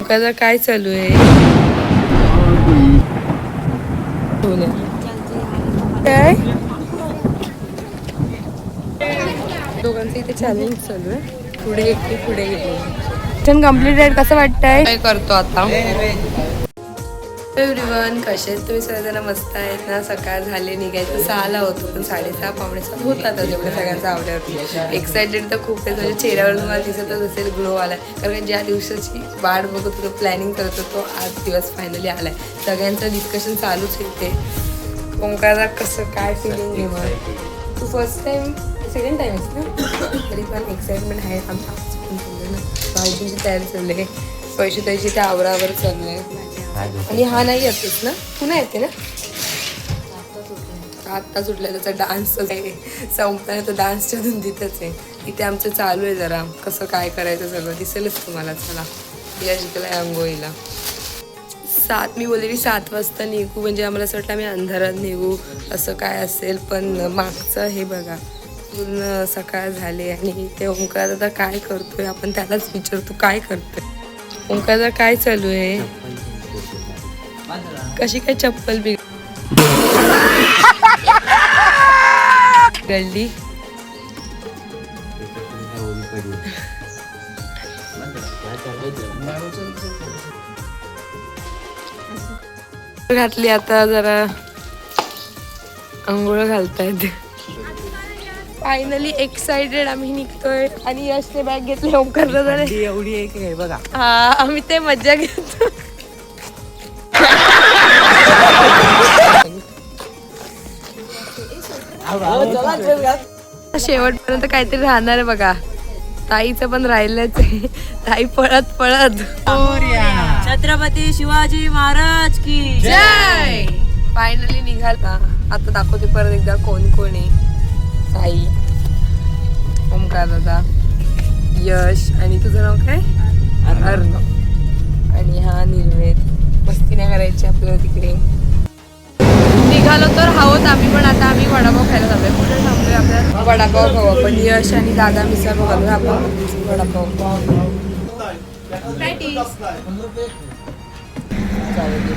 ओंकारचं काय चालू आहे? हो काय? दोघांचं इथे चॅलेंज चालू आहे. पुढे एकटी पुढे गेले शिक्षण कंप्लीट आहे कसं वाटतंय? काय करतो आता. एव्हरीवन कसे आहेत तुम्ही? सगळेजण मस्त आहेत ना? सकाळ झाले निघायचं. सहाला होतो पण साडेसहा पावणे सहा होतात जेवढ्या सगळ्यांचा आवड्यावरती एक्साइटेड तर खूप आहे. म्हणजे चेहऱ्यावर तुम्हाला दिसतच असेल ग्लो आलाय. कारण ज्या दिवसाची वाट बघत होतो प्लॅनिंग करत होतो आज दिवस फायनली आलाय. सगळ्यांचं डिस्कशन चालूच आहे ते ओंकारा कसं काय फिलिंग मग? तू फर्स्ट टाइम सेकंड टाइम ना तरी पण एक्साइटमेंट आहे. आमच्या ना भाऊजींची तयारी चालली आहे. पैसे त्याची त्या आवरावर चालू आहे. आणि हा नाही येतोच ना? पुन्हा येते ना? आत्ता सुटलाय त्याचा डान्स आहे. संपताना तो डान्सच्या धुंदीतच आहे. इथे आमचं चालू आहे जरा. कसं काय करायचं सगळं दिसेलच तुम्हाला चला. या शिकलाय आंघोळीला सात मी बोललेली सात वाजता निघू. म्हणजे आम्हाला असं वाटलं आम्ही अंधारात निघू. असं काय असेल पण मागचं हे बघा. पूर्ण सकाळ झाले आणि ते ओंकार दादा काय करतोय? आपण त्यालाच विचारतो काय करतोय? ओंकार दादा काय चालू आहे? कशी काय चप्पल बिघ गल्ली? घातली आता जरा आंघोळ घालतायत. फायनली एक्साइटेड आम्ही निघतोय. आणि यशने बॅग घेतली दादाने एवढी एक आहे बघा. हा आम्ही ते मज्जा घेतो. शेवटपर्यंत काहीतरी राहणार आहे बघा. ताईचं पण राहिलंच आहे. ताई पळत पळत. छत्रपती शिवाजी महाराज की जय! फायनली निघाला. आता दाखवते परत एकदा कोण कोण आहे. ताई ओमकार दादा. यश. आणि तुझं नाव काय? अर्णव. आणि हा निर्वेद. मस्ती नाही करायची आपल्याला तिकडे. निघालो तर आहोत आम्ही पण आता आम्ही वडापाव खायला जातोय. कुठे थांबतोय आपल्या? वडापाव खाऊ आपण. यश आणि दादा मिसळ घालू आपण वडापाव. चालेल.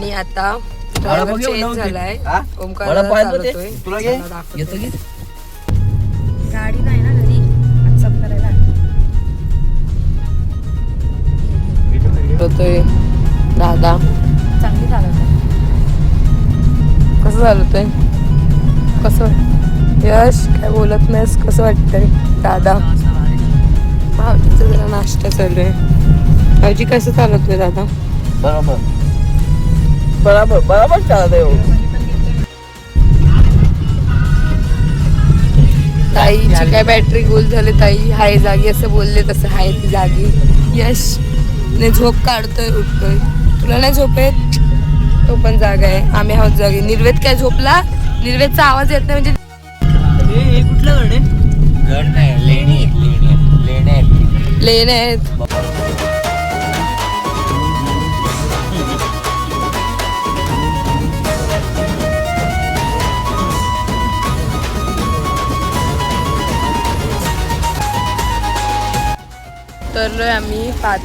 आणि आता driver change झालाय. हा? ओमकार वडापाव आहेत बघ ते. चालवतोय. तुला घे. चला दाखवते. घेतो की? गाडी नाही ना घरी. व्हॉट्सअप करायला. होतोय दादा. चांगली चालत आहे. कसं कसं? यश काय बोलत नाहीस? कसं वाटतंय? दादा. भाऊजीचा जरा नाश्ता चालू आहे. भाऊजी कसं चालवतोय दादा? बरोबर. बरोबर बरोबर चालत आहे हो. ताईची काय बॅटरी गोल झाली ताई हाय जागी असं बोलले तसं हाय ती जागी. यश ने झोप काढतोय उठतोय. तुला नाही झोप येत? तो पण जागा आहे. आम्ही आहोत जागी. निर्वेद काय झोपला? निर्वेदचा आवाज येत नाही म्हणजे हे कुठलं गड आहे? गड नाही लेणी आहेत, लेणी आहेत, लेण्या आहेत. तरलोय आम्ही पाच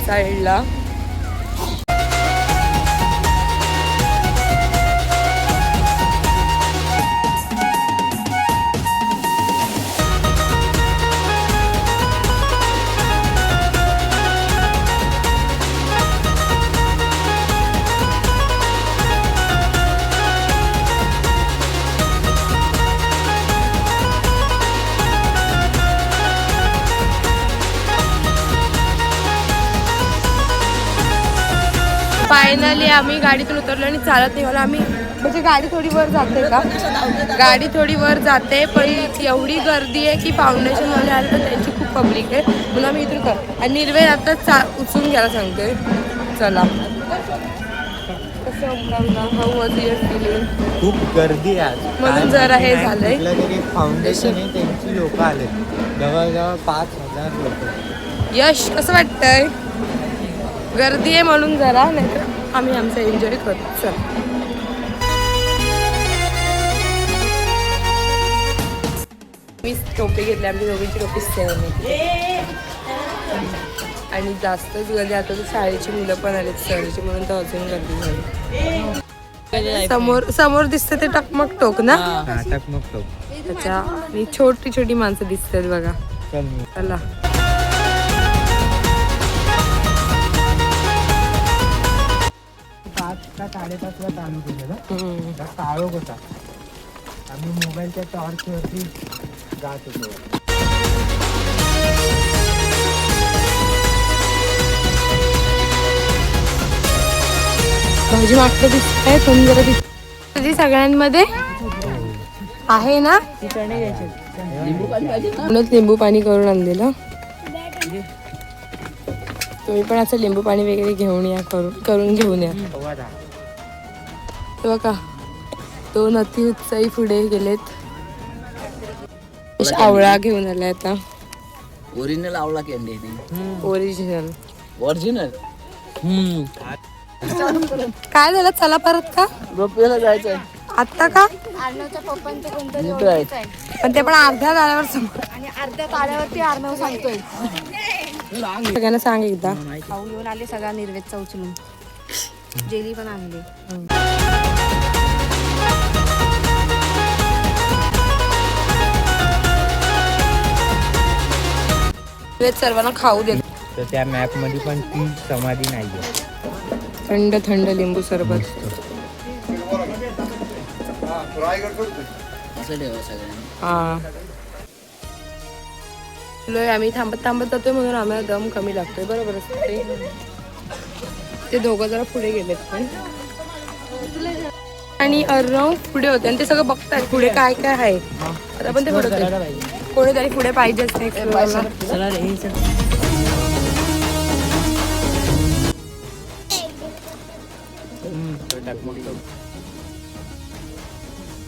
फायनली आम्ही गाडीतून उतरलो आणि चालत निघालो. आम्ही म्हणजे गाडी थोडी वर जाते का? गाडी थोडी वर जाते पण एवढी गर्दी आहे की फाउंडेशन वाले आले तर त्यांची खूप पब्लिक आहे. म्हणून आम्ही इथून कर आणि निर्वेद आता चा उचलून घ्यायला सांगतोय चला. खूप गर्दी आहे आज. म्हणून जरा हे नाही, झालंय. फाउंडेशन आहे त्यांची लोक आले जवळजवळ पाच हजार लोक. यश कसं वाटतंय? गर्दी आहे म्हणून जरा नाहीतर आम्ही आमचं एन्जॉय करतो चल. मी टोपी घेतली आमची दोघींची टोपी सेम आहे. आणि जास्तच गर्दी आता तर शाळेची मुलं पण आलेत सहलीची म्हणून तर अजून गर्दी झाली. समोर समोर दिसते ते टकमक टोक ना? मग तो त्याच्या आणि छोटी छोटी माणसं दिसतात बघा. चल. पाच का साडेपाचला चालू केलेलं. त्या काळोख होता. आम्ही मोबाईलच्या टॉर्चवरती जात होतो. भाऊजी मागचं दिसतंय तुम्ही जरा दिसत सगळ्यांमध्ये आहे ना? लिंबू पाणी करून आणलेलं. तुम्ही पण असं लिंबू पाणी वगैरे घेऊन या करून करून घेऊन या. तेव्हा का दोन अति उत्साही पुढे गेलेत. आवळा घेऊन आलाय आता. ओरिजिनल आवळा कॅन्डी ओरिजिनल. ओरिजिनल? हम्म. काय झालं? चला परत का जायचंय. आत्ता का पण ते पण अर्ध्या झाल्यावर समोर आणि अर्ध्या ताऱ्यावरती अर्णव सांगतोय. सगळ्यांना सांग एकदा. खाऊ घेऊन आले सगळा निर्वेदचा उचलून. जेली पण आणली. वेद सर्वांना खाऊ दे. तर त्या मॅपमध्ये पण ती समाधी नाहीये. थंड थंड लिंबू सरबत. हा. आम्ही थांबत थांबत जातोय म्हणून आम्हाला दम कमी लागतोय बरोबर असतं ते. ते दोघं जरा पुढे गेलेत पण. आणि अर्णव पुढे होते आणि ते सगळं बघतायत पुढे काय काय आहे. आता पण ते पुढे होते. कोणीतरी पुढे पाहिजेच नाही.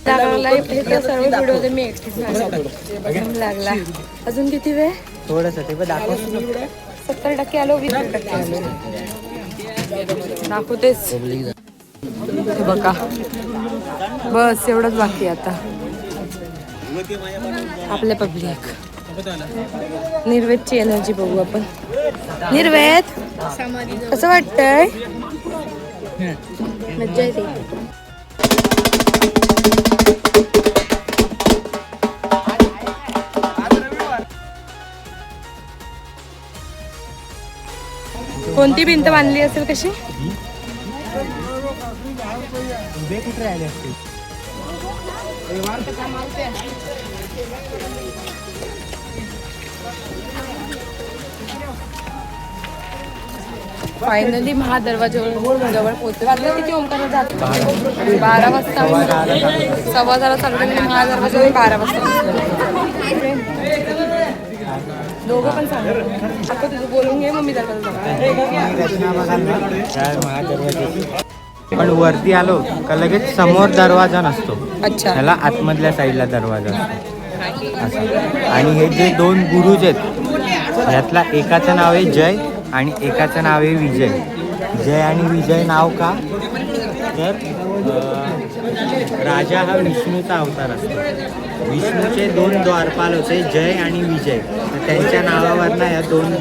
लागला हे अजून किती वेळ? थोडस ते पण दाखव. सत्तर टक्के आलो वीस टक्के आलो. दाखवतेच बघा. बस एवढंच बाकी आता. आपले पब्लिक निर्वेदची एनर्जी बघू आपण. निर्वेद कसं वाटतंय? मज्जा येते. कोणती भिंत बांधली असेल कशी? फायनली महादरवाज्यावर जवळ पोहोचलो. किती ओंकार जातो? बारा वाजता सव्वा झाला चालतो महादरवाज्यावर बारा वाजता दोघं पण सांग. आता तुझं बोलून घे वरती आलो का लगेच समोर दरवाजा नसतो. अच्छा. त्याला आतमधल्या साईडला दरवाजा असतो. असं. आणि हे जे दोन गुरुज आहेत यातला एकाचं नाव आहे जय आणि एकाचं नाव आहे विजय. जय आणि विजय नाव का? तर राजा हा विष्णूचा अवतार असतो. विष्णूचे दोन द्वारपाल होते जय आणि विजय. तर त्यांच्या नावावरनं या दोन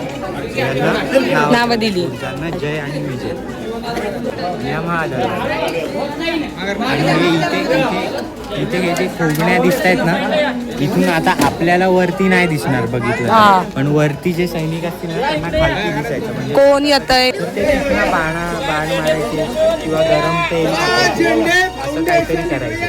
यांना नाव- दिली. त्यांना जय आणि विजय. या महादरवाजा आणि इथे इथे इथे इथे खोगण्या दिसत आहेत ना? इथून आता आपल्याला वरती नाही दिसणार बघितलं. पण वरती जे सैनिक असतील ना त्यांना खालती दिसायचं म्हणजे कोण येत आहे बाणा बाण मारायचे किंवा गरम तेल. असं काहीतरी करायचं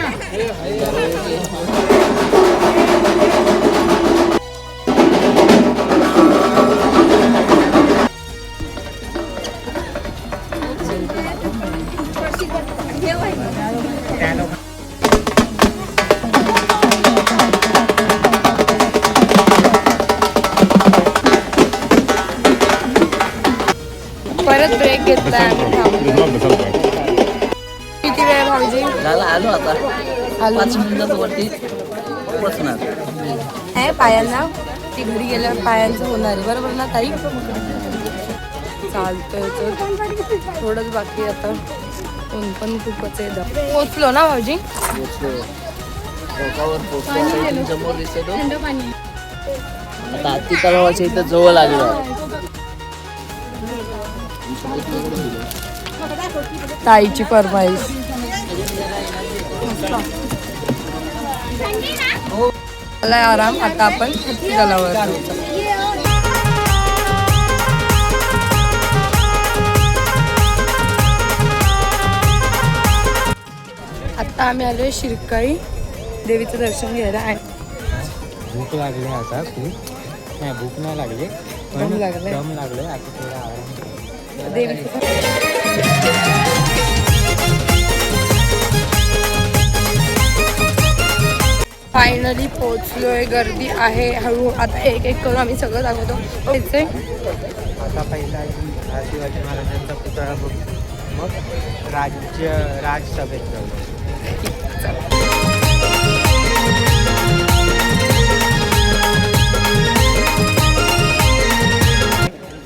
ब्रेक घेतला आणि थांबलो झालं आलो आता. आलो. पाच मिनिटात वरती पोचणार. आहे पायांना ती घरी गेल्यावर पायांचं होणार आहे. बरोबर ना ताई? चालतंय तर थोडंच बाकी आता. ऊन पण खूपच आहे द- पोचलो ना भाऊजी? आता इथून समोर दिसतो तो. आता हत्ती तलावाच्या इथं जवळ आलेलो आहे. ताईची फरमाईश. आलाय आराम आता आपण जाऊ. आता आम्ही आलोय शिरकाई देवीचं दर्शन घ्यायला. आणि भूक लागली आता खूप. नाही भूक नाही लागली. दम लागले आता थोडा आराम फायनली पोहोचलोय गर्दी आहे हळू आता एक एक करून आम्ही सगळं दाखवतो. आता पहिला शिवाजी महाराजांचा पुतळा बघ. मग राज्य राजसभेत जाऊ.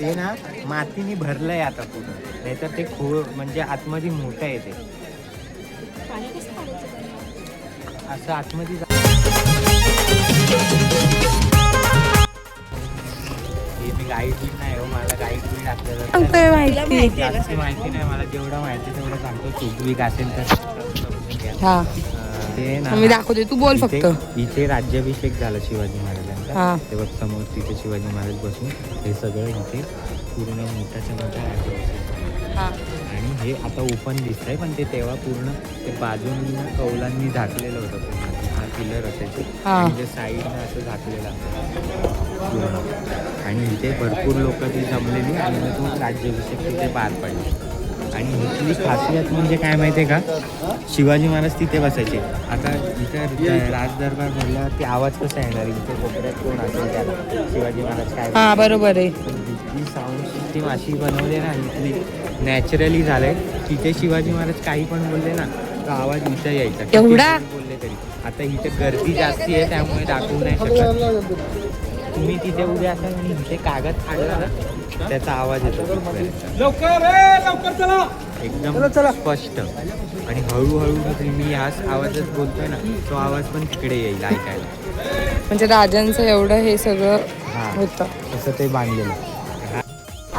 ते ना मातीने भरलंय आता पूर्ण. नाहीतर ते खो म्हणजे आतमध्ये मोठं आहे ते. असं आतमध्ये जा- हे मी नाही हो मला गाईड बीड आपल्याला सांगतोय माहिती जास्त माहिती नाही मला जेवढं माहिती तेवढं सांगतो. चूक असेल तर समजून घ्या. हा. अं, ते ना मी दाखवते तू बोल फक्त. इथे- इथे राज्याभिषेक झाला शिवाजी हा. तेव्हा समोर तिथे शिवाजी महाराज बसून हे सगळं इथे पूर्ण मोठ्याच्या मोठा राज्याभिषेक झाला. हा. आणि हे आता ओपन दिसतंय पण ते तेव्हा पूर्ण ते बाजून कौलांनी झाकलेलं होतं पूर्ण. हा पिलर असायचे. ते साईडनं असं झाकलेलं पूर्ण. आणि इथे भरपूर लोक ती जमलेली आणि मग तो राज्याभिषेक तिथे पार पडला. आणि इथली खासियत म्हणजे काय माहिती आहे का? शिवाजी महाराज तिथे बसायचे. आता इथं राजदरबार भरल्यावर ते आवाज कसा येणार? इथे कोपऱ्यात कोण असेल त्याला शिवाजी महाराज काय हा बरोबर आहे. इथली साऊंड सिस्टीम अशी बनवली ना इथली नॅचरली झालंय. तिथे शिवाजी महाराज काही पण बोलले ना तो आवाज इथं यायचा. एवढा? बोलले तरी. आता इथे गर्दी जास्ती आहे त्यामुळे दाखवू नाही शकत. तुम्ही तिथे उद्या असाल आणि इथे कागद फाडला ना त्याचा आवाज येतो. एकदम स्पष्ट. आणि हळूहळू मी याच आवाजात बोलतोय ना तो आवाज पण तिकडे येईल ऐकायला. म्हणजे राजांचं एवढं हे सगळं हा. होतं. असं ते बांधलेलं.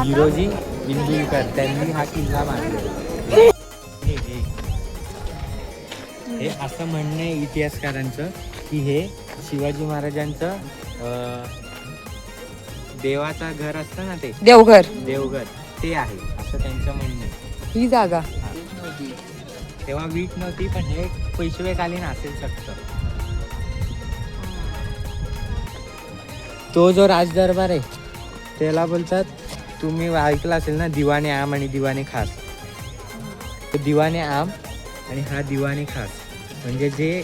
हिरोजी इंदुलकर त्यांनी हा किल्ला बांधलेला. हे हे. हे असं म्हणणं आहे इतिहासकारांचं की हे शिवाजी महाराजांचं अं, देवाचा घर असतं ना ते? देवघर. देवघर. ते आहे असं त्यांचं म्हणणं आहे. ही जागा. हा. तेव्हा वीट नव्हती पण हे पेशवेकालीन असेल शकतं तो जो राजदरबार आहे त्याला बोलतात तुम्ही ऐकलं असेल ना दिवाने आम आणि दिवाने खास. तो दिवाने आम आणि हा दिवाने खास. म्हणजे जे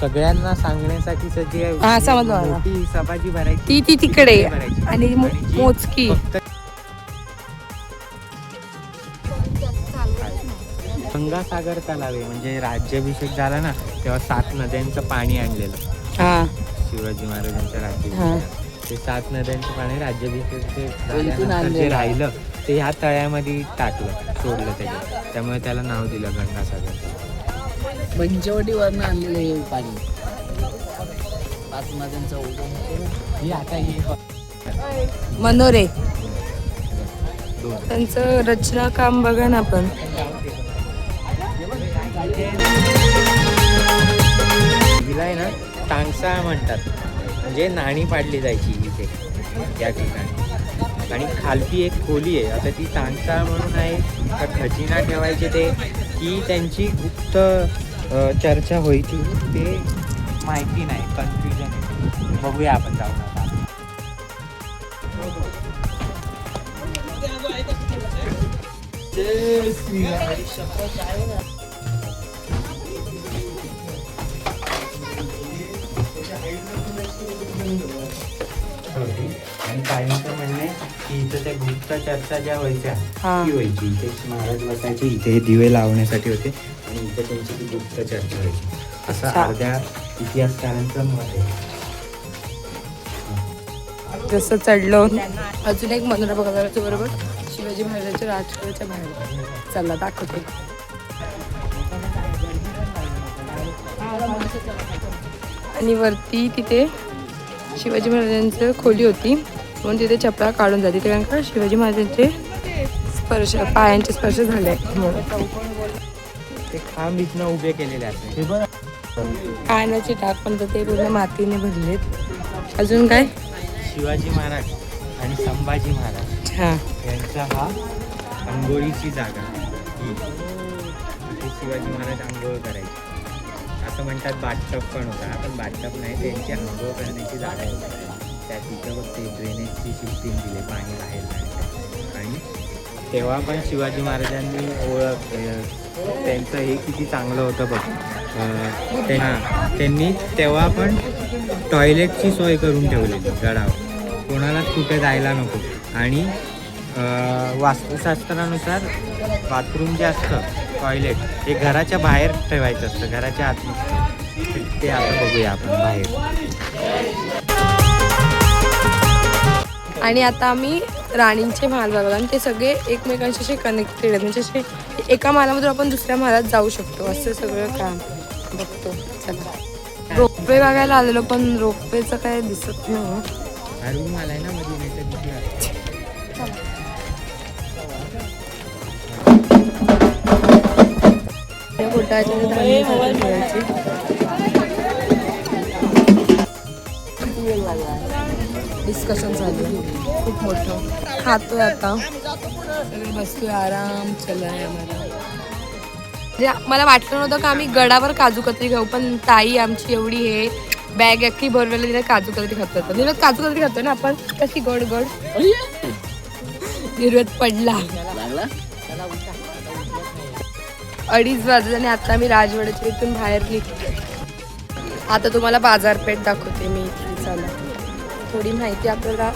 सगळ्यांना सांगण्यासाठीच जे हा, समजलं मला. मोठी सभा जी भरायची. ती ती तिकडे भरायची. आणि मो- आणि जी मोजकी. फक्त गंगासागर तलाव आहे. म्हणजे राज्याभिषेक झाला ना तेव्हा सात नद्यांचं पाणी आणलेलं. हा. शिवाजी महाराजांच्या हा. राज्याभिषेक ते सात नद्यांचं पाणी राज्याभिषेक झाल्यानंतर जे आणलेलं. राहिलं ते ह्या तळ्यामध्ये टाकलं सोडलं त्याच्यात. त्यामुळे त्याला नाव दिलं गंगासागर पंचवटीवरनं आणलेलं हे पाणी. पाच नद्यांचा उगम ही आता ही मनोरे. त्यांचं रचना काम बघा ना आपण. हिला आहे ना टांगसा म्हणतात. म्हणजे नाणी पाडली जायची इथे या ठिकाणी. आणि खालती एक खोली आहे. आता ती टांगसा म्हणून आहे. का खजिना ठेवायचे ते. की त्यांची गुप्त चर्चा व्हायची ते माहिती नाही कन्फ्युजन आहे. बघूया आपण जाऊन आता आणि काहींचं म्हणणं की इथं त्या गुप्त चर्चा ज्या व्हायच्या हा. ती व्हायची. इथे महाराज बसायचे इथे हे दिवे लावण्यासाठी होते. इथं त्यांची ती गुप्त चर्चा व्हायची असं. अर्ध्या इतिहासकारांचं मत आहे. जसं चढलो अजून एक मनोरा बघायला बरोबर? शिवाजी महाराजांच्या राजकारणाच्या बाहेर. चला दाखवते. आणि वरती तिथे शिवाजी महाराजांचं खोली होती. म्हणून तिथे चपला काढून जाते. कारण का? शिवाजी महाराजांचे स्पर्श पायांचे स्पर्श झाले. म्हणून ते खांब इथनं उभे केलेले असते पाण्याचे टाक पण ते पूर्ण मातीने भरलेत. अजून काय? शिवाजी महाराज आणि संभाजी महाराज हा. यांचा हा अंघोळीची जागा. ही. इथे शिवाजी महाराज आंघोळ करायचे. असं म्हणतात बाथटब पण होता. पण बाथटब नाही त्यांची आंघोळ करण्याची जागा होती. त्या तिथं फक्त ड्रेनेजची सिस्टीम दिली पाणी बाहेर आणि तेव्हा पण शिवाजी महाराजांनी ओळख त्यांचं हे किती चांगलं होतं बघ. ते- हां, त्यांनी तेव्हा पण टॉयलेटची सोय करून ठेवलेली गडावर. कोणालाच कुठे जायला नको. आणि वास्तुशास्त्रानुसार बाथरूम जे असतं टॉयलेट हे घराच्या बाहेर ठेवायचं असतं घराच्या आत ते आता बघूया आपण बाहेर. आणि आता आम्ही राणींचे महाल बघायला आणि ते सगळे एकमेकांशी असे कनेक्टेड आहेत. म्हणजे असे एका महालामधून आपण दुसऱ्या महालात जाऊ शकतो. असं सगळं काम बघतो. चला. रोपवे बघायला आलेलो पण रोपवेचं काय दिसत नाही हा. ना डिस्कशन चालू आहे खूप मोठं. खातोय आता. बसतोय आराम आम्हाला. म्हणजे मला वाटलं नव्हतं का आम्ही गडावर काजू कतरी खाऊ पण ताई आमची एवढी हे बॅग अख्खी भरलेली तिला काजू कतरी खातो आता निर्वत काजू कतरी खातो ना आपण कशी गोड गोड. निर्वत पडला. अडीच वाजले आणि आता मी राजवाड्याच्या इथून बाहेर निघते आता तुम्हाला बाजारपेठ दाखवते मी चला. थोडी माहिती आपल्याला.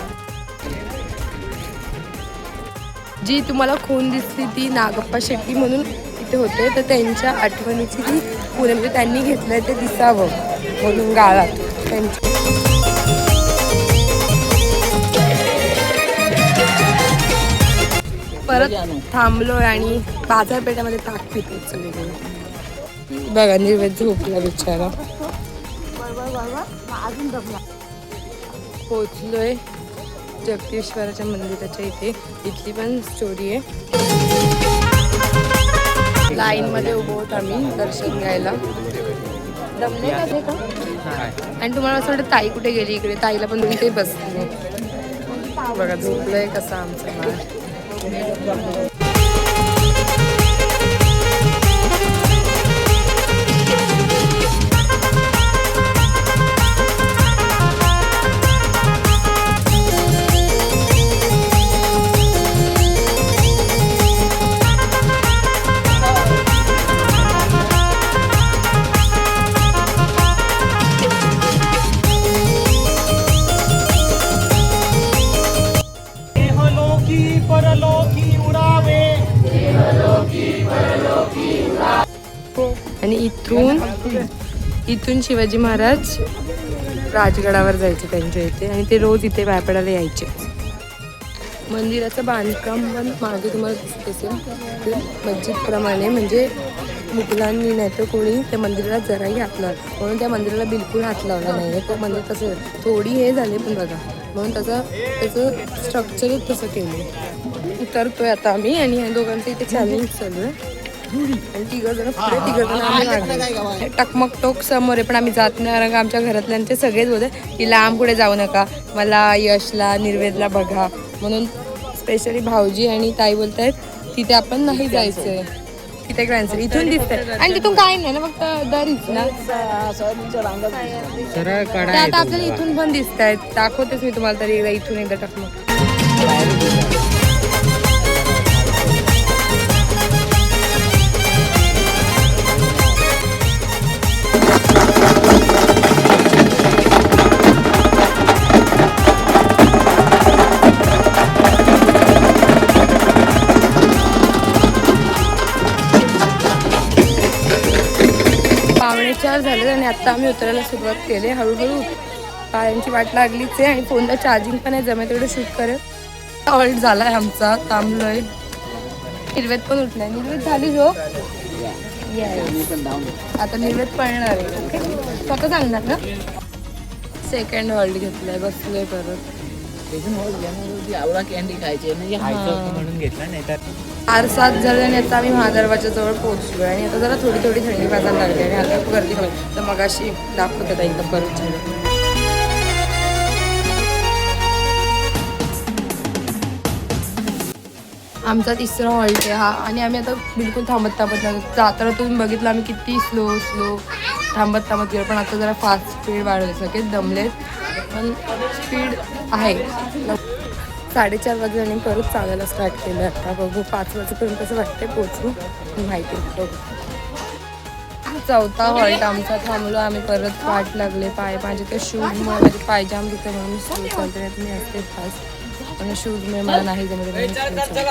जी तुम्हाला खून दिसली ती नागप्पा शेट्टी म्हणून इथे होते तर त्यांच्या आठवणीची ती पुणे म्हणजे त्यांनी घेतलंय ते दिसावं म्हणून गाळात. त्यांची परत थांबलोय आणि बाजारपेठामध्ये ताक पितो सगळीकडे बघा निर्वेद झोपला बिचारा. पोचलोय जगदीश्वराच्या मंदिराच्या इथे. इथली पण स्टोरी आहे. लाईन मध्ये उभं होत आम्ही दर्शन घ्यायला. दमले का? आणि तुम्हाला असं वाटतं ताई कुठे गेली इकडे? ताईला पण तुम्ही ते बसले. बघा झोपलंय कसं आमचं इथून शिवाजी महाराज राजगडावर जायचे त्यांच्या इथे आणि ते रोज इथे व्यापाराला यायचे. मंदिराचं बांधकाम पण मागे तुम्हाला दिसत मस्जिदप्रमाणे म्हणजे मुघलांनी नाही तर कोणी त्या मंदिराला जराही हात लावला म्हणून त्या मंदिराला बिलकुल हात लावला नाही तो मंदिर तसं थोडी हे झाले पण बघा. म्हणून त्याचं त्याचं स्ट्रक्चरच तसं केलं उतरतोय आता आम्ही आणि ह्या दोघांचं इथे चॅलेंज चालू आहे. आणि तिघं जण पुढे तिघं जण आम्ही मागे. टकमक टोक समोर आहे पण आम्ही जात नाही कारण का आमच्या घरातल्यांचे सगळेच बोलते की लांब पुढे जाऊ नका. मला यशला निर्वेदला बघा. म्हणून स्पेशली भाऊजी आणि ताई बोलतायत तिथे आपण नाही जायचंय. तिथे कॅन्सर इथून दिसतंय. आणि तिथून काय नाही ना फक्त दरीच ना. आहे आपल्याला. इथून पण दिसत आहेत दाखवतेच मी तुम्हाला तरी एकदा इथून एकदा टकमक. साडेचार झाले आणि आता आम्ही उतरायला सुरुवात केली. हळूहळू पायांची वाट लागलीच आहे आणि फोनला चार्जिंग पण आहे. जमेल तेवढं शूट करेल. हॉल्ट झाला आहे आमचा. थांबलोय. निर्वेद पण उठलाय. निर्वेद झाली हो? धावून येतो. आता निर्वेद पळणार आहे. ओके स्वतः सांगणार ना? सेकंड हॉल्ट घेतलाय. बसलोय परत. कॅन्डी खायची. म्हणजे म्हणून घेतला नाही तर चार सात झाले आणि आता आम्ही महादरवाच्या जवळ पोहोचलो आणि आता जरा थोडी थोडी थंडी वाजायला लागली आणि आता गर्दी कमी तर मग अशी दाखवत होता एकदा परत झालं. आमचा तिसरा हॉल्ट आहे हा. आणि आम्ही आता बिलकुल थांबत थांबत नाही. जाताना तुम्ही बघितलं आम्ही किती स्लो स्लो थांबत थांबत गेलो. पण आता जरा फास्ट स्पीड वाढवली. सगळे दमलेत. पण स्पीड आहे. साडेचार वाजले आणि परत चालायला स्टार्ट केलं. आता बघू पाच वाजेपर्यंत कसं वाटतंय पोचू माहिती बघू. चौथा हॉल्ट आमचा थांबलो आम्ही परत वाट लागले पाय माझे ते शूज माझे पायजाम तिथे म्हणून मी नाही तर मी असते फास्ट आणि शूजमुळे मला नाही मी slow चालते.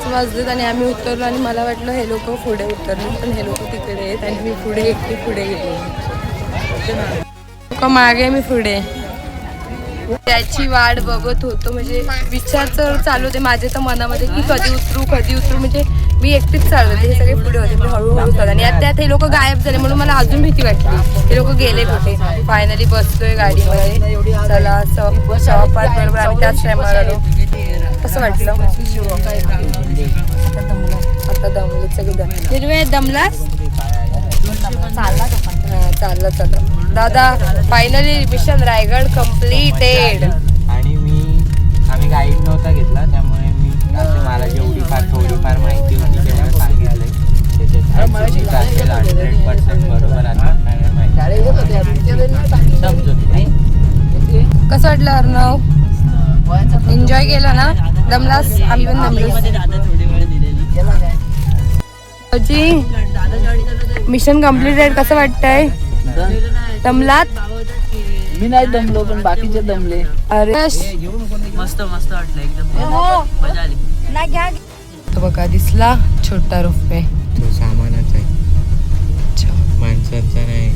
पाच वाजलेत आणि आम्ही उतरलो आणि मला वाटलं हे लोक पुढे उतरले पण हे लोक तिकडे आहेत आणि मी पुढे एकटी पुढे गेले. लोक मागे मी पुढे. त्याची वाट बघत होतो म्हणजे विचार तर चालू होते माझे तर मनामध्ये की कधी उतरू कधी उतरू म्हणजे मी एकटीच चालू होते हे सगळे पुढे होते मी हळूहळू चालू आणि त्यात हे लोक गायब झाले म्हणून मला अजून भीती वाटली. हे लोक गेले कुठे फायनली बसलोय गाडीमध्ये. चला सवापाच बरोबर आम्ही त्याच टायमाला आलो. कसं वाटलं. आता दमला आता दमले सगळे दम निर्वे दमलास? हा, चालला चालला. दादा फायनली मिशन रायगड कम्प्लीटेड आणि मी आम्ही गाईड नव्हता घेतला त्यामुळे मी असं मला जेवढी फार थोडीफार माहिती होती तेवढं सांगितलंय. त्याच्यात हंड्रेड पर्सेंट बरोबर कसं वाटलं अर्णव? एन्जॉय केलं ना? दमलास? आम्ही पण दमलो मिशन कम्प्लीटेड कसं वाटतंय? दम. दमलात? मी नाही दमलो पण बाकीचे दमले. अरे मस्त मस्त वाटलं एकदम मजा आली. तो बघा दिसला छोटा रुपये. तो सामानाचा आहे. अच्छा. माणसांचा नाही.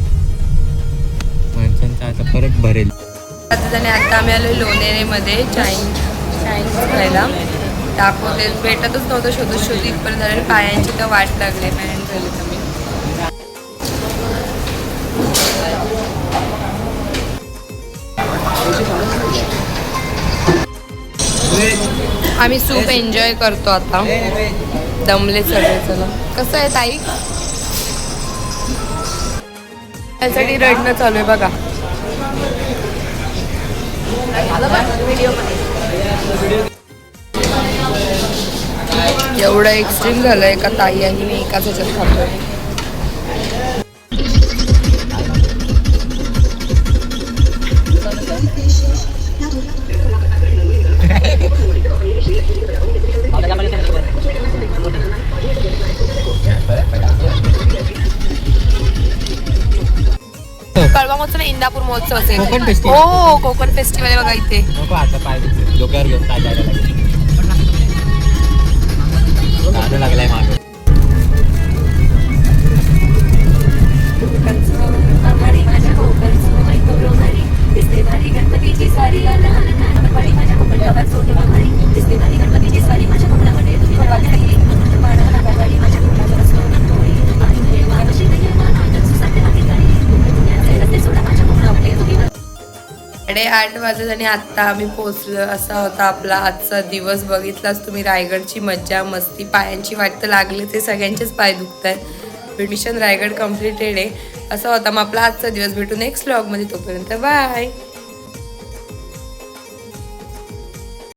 माणसांचा आता परत भरेल. आता आम्ही आलो लोणेरेमध्ये चाईन. शाईन खायला. दाखवते भेटतच नव्हतं शोधत शोधत इथपर्यंत झाले पायांची तर वाट लागले पॅन्ट झाले तर मी. आम्ही सूप एन्जॉय करतो आता. दमले सगळे चला कसं आहे ताई? त्यासाठी रडणं चालू आहे बघा. एवढं एक्स्ट्रीम झालंय का ताई? आणि मी एकाच ह्याच्यात खातोय. कळवा महोत्सव नाही, इंदापूर महोत्सव असेल कोकण festival. हो कोकण फेस्टिवल आहे बघा इथे नको आता पाय दुखले. डोक्यावर घेऊन काय जायला लागेल दादा लागलाय मागे साडेआठ वाजत आणि आत्ता आम्ही पोचलो असा होता आपला आजचा दिवस. बघितलाच तुम्ही रायगडची मज्जा मस्ती पायांची वाट तर लागली ते सगळ्यांचेच पाय दुखत आहेत मिशन रायगड कम्प्लिटेड आहे. असा होता मग आपला आजचा दिवस. भेटू नेक्स्ट ब्लॉगमध्ये तोपर्यंत बाय